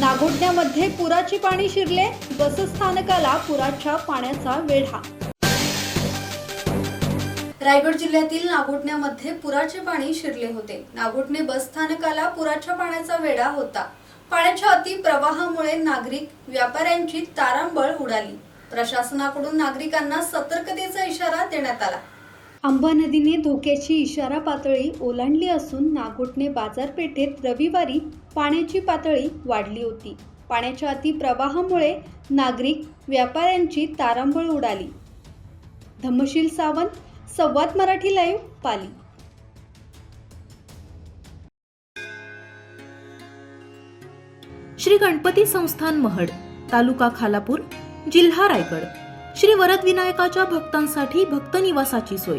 नागोठण्यामध्ये पुराचे पाणी शिरले बसस्थानकाला पुराच्या पाण्याचा वेढा. रायगड जिल्ह्यातील नागोठण्यामध्ये पुराचे पाणी शिरले होते. नागोठणे बसस्थानकाला पुराच्या पाण्याचा वेढा होता. पाण्याच्या अति प्रवाहामुळे नागरिक व्यापाऱ्यांची तारांबळ उडाली. प्रशासनाकडून नागरिकांना सतर्कतेचा इशारा देण्यात आला. आंबा नदीने धोक्याची इशारा पातळी ओलांडली असून नागोठणे बाजारपेठेत रविवारी पाण्याची पातळी वाढली होती. पाण्याच्या अति प्रवाहामुळे नागरिक व्यापाऱ्यांची तारांबळ उडाली. धम्मशील सावंत संवाद मराठी लाईव्ह पाली. श्री गणपती संस्थान महड तालुका खालापूर जिल्हा रायगड. श्री वरद विनायकाच्या भक्तांसाठी भक्त निवासाची सोय.